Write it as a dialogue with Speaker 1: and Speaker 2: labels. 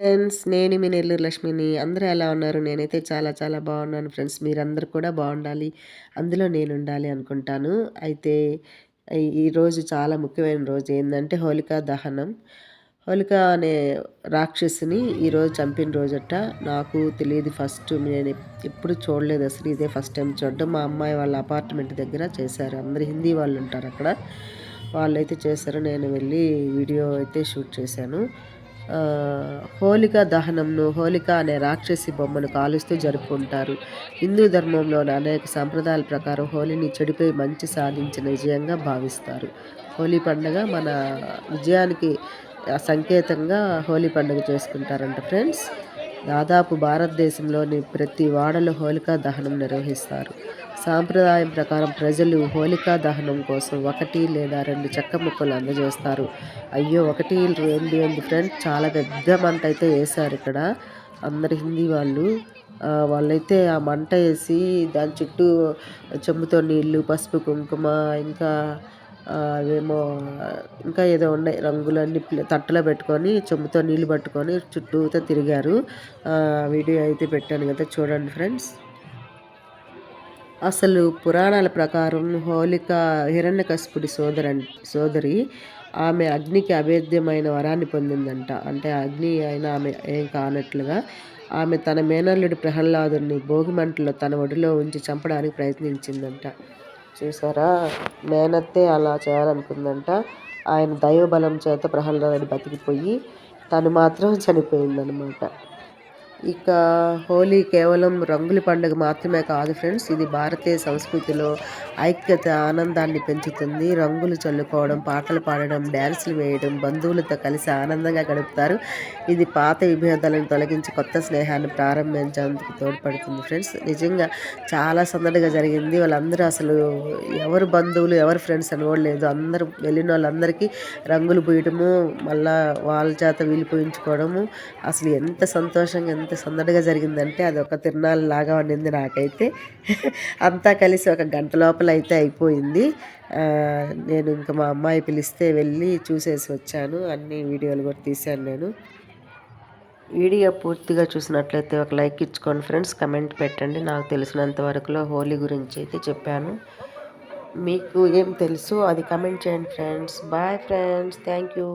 Speaker 1: Friends నేను మీ నెల్లూరు లక్ష్మిని. అందరూ ఎలా ఉన్నారు? నేనైతే చాలా చాలా బాగున్నాను ఫ్రెండ్స్. మీరందరూ కూడా బాగుండాలి. అందులో నేను ఉండాలి అనుకుంటాను. అయితే ఈరోజు చాలా ముఖ్యమైన రోజు ఏంటంటే హోలికా దహనం. హోలిక అనే రాక్షసిని ఈరోజు చంపిన రోజట నాకు తెలియదు ఫస్ట్. నేను ఎప్పుడు చూడలేదు అసలు. ఇదే ఫస్ట్ టైం చూడడం. మా అమ్మాయి వాళ్ళ అపార్ట్మెంట్ దగ్గర చేశారు. అందరు హిందీ వాళ్ళు ఉంటారు అక్కడ. వాళ్ళైతే చేశారు. నేను వెళ్ళి వీడియో అయితే షూట్ చేశాను. హోలికా దహనంను హోలిక అనే రాక్షసి బొమ్మను కాలుస్తూ జరుపుకుంటారు. హిందూ ధర్మంలోని అనేక సంప్రదాయాల ప్రకారం హోలీని చెడిపోయి మంచి సాధించిన విజయంగా భావిస్తారు. హోలీ పండుగ మన విజయానికి సంకేతంగా హోలీ పండుగ చేసుకుంటారంట ఫ్రెండ్స్. దాదాపు భారతదేశంలోని ప్రతి వాడలో హోలికా దహనం నిర్వహిస్తారు. సాంప్రదాయం ప్రకారం ప్రజలు హోలికా దహనం కోసం ఒకటి లేదా రెండు చెక్క ముక్కలు అందజేస్తారు. అయ్యో ఒకటి రెండు రెండు ఫ్రెండ్ చాలా పెద్ద మంట అయితే వేశారు ఇక్కడ. అందరు హిందీ వాళ్ళు వాళ్ళైతే ఆ మంట వేసి దాని చుట్టూ చెంబుతో నీళ్ళు పసుపు కుంకుమ ఇంకా అవేమో ఇంకా ఏదో ఉన్నాయి. రంగులన్నీ తట్టలో పెట్టుకొని చెంబుతో నీళ్ళు పట్టుకొని చుట్టూతో తిరిగారు. వీడియో అయితే పెట్టాను కదా చూడండి ఫ్రెండ్స్. అసలు పురాణాల ప్రకారం హోలిక హిరణ్యకశిపుడి సోదర సోదరి ఆమె అగ్నికి అభేద్యమైన వరాన్ని పొందిందంట. అంటే అగ్ని అయినా ఆమె ఏం కానట్లుగా ఆమె తన మేనల్లుడి ప్రహ్లాదుని భోగిమంటలో తన ఒడిలో ఉంచి చంపడానికి ప్రయత్నించిందంట. చూసారా? మేనత్తే అలా చేయాలనుకుందంట. ఆయన దైవబలం చేత ప్రహ్లాదుడు బతికిపోయి తను మాత్రం చనిపోయిందనమాట. ఇక హోలీ కేవలం రంగుల పండుగ మాత్రమే కాదు ఫ్రెండ్స్ ఇది భారతీయ సంస్కృతిలో ఐక్యత ఆనందాన్ని పెంచుతుంది. రంగులు చల్లుకోవడం పాటలు పాడడం డ్యాన్సులు వేయడం బంధువులతో కలిసి ఆనందంగా గడుపుతారు. ఇది పాత విభేదాలను తొలగించి కొత్త స్నేహాన్ని ప్రారంభించేందుకు తోడ్పడుతుంది ఫ్రెండ్స్. నిజంగా చాలా సందడిగా జరిగింది. వాళ్ళందరూ అసలు ఎవరు బంధువులు ఎవరు ఫ్రెండ్స్ అని కూడా లేదు. అందరూ వెళ్ళిన వాళ్ళందరికీ రంగులు పూయటము మళ్ళీ వాళ్ళ చేత వీలు పూయించుకోవడము అసలు ఎంత సంతోషంగా ఎంత ఎంత సందడిగా జరిగిందంటే అది ఒక తిరునాళ్ళ లాగా ఉండింది నాకైతే. అంతా కలిసి ఒక గంట లోపల అయితే అయిపోయింది నేను ఇంకా మా అమ్మాయి పిలిస్తే వెళ్ళి చూసేసి వచ్చాను. అన్ని వీడియోలు కూడా తీశాను నేను. వీడియో పూర్తిగా చూసినట్లయితే ఒక లైక్ ఇచ్చుకోండి ఫ్రెండ్స్. కమెంట్ పెట్టండి. నాకు తెలిసినంత వరకులో హోలీ గురించి అయితే చెప్పాను. మీకు ఏం తెలుసు అది కమెంట్ చేయండి friends. Bye friends. Thank you.